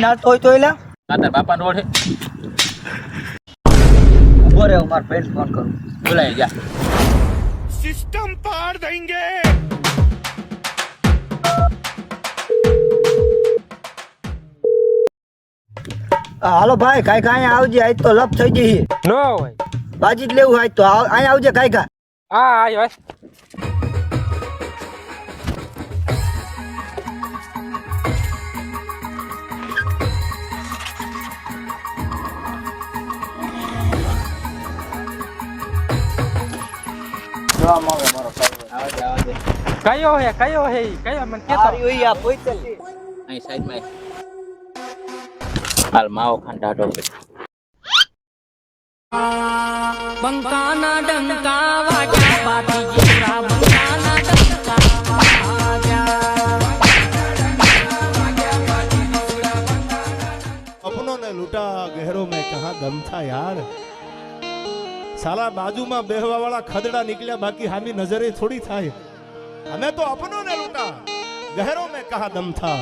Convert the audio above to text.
નાચતો હોય તો એલા તાર બાપા નો ઓળખે ઉભો રહે હું મારા ફ્રેન્ડ ફોન કરું બોલાય જા હા, હાલો ભાઈ કાંઈ કાંઈ આવજે આજ તો લપ થઈ જઈ નો હોય બાજી જ લેવું આજ તો આવ- અહીંયા આવજે કાંઈ કા હા આવ્યો જોવા માંગે મારો કયો હે કયો હે કયો? મને કેતો. આર્યો આ પોઈતલ અહીં સાઈડમાં હાલ માવો ખંડાટો છે બંકાના ડંકા વાજા પાટી જીરા બંકાના ડંકા અપનો ને લૂટા ગહેરો મેં કહા દમ થા યાર? સાલા બાજુમાં બેહવા વાળા ખદડા નીકળ્યા, બાકી હામી નજરે થોડી થાય. અમે તો અપનો ને લૂટા. ગહેરો મેં કહા દમ થા.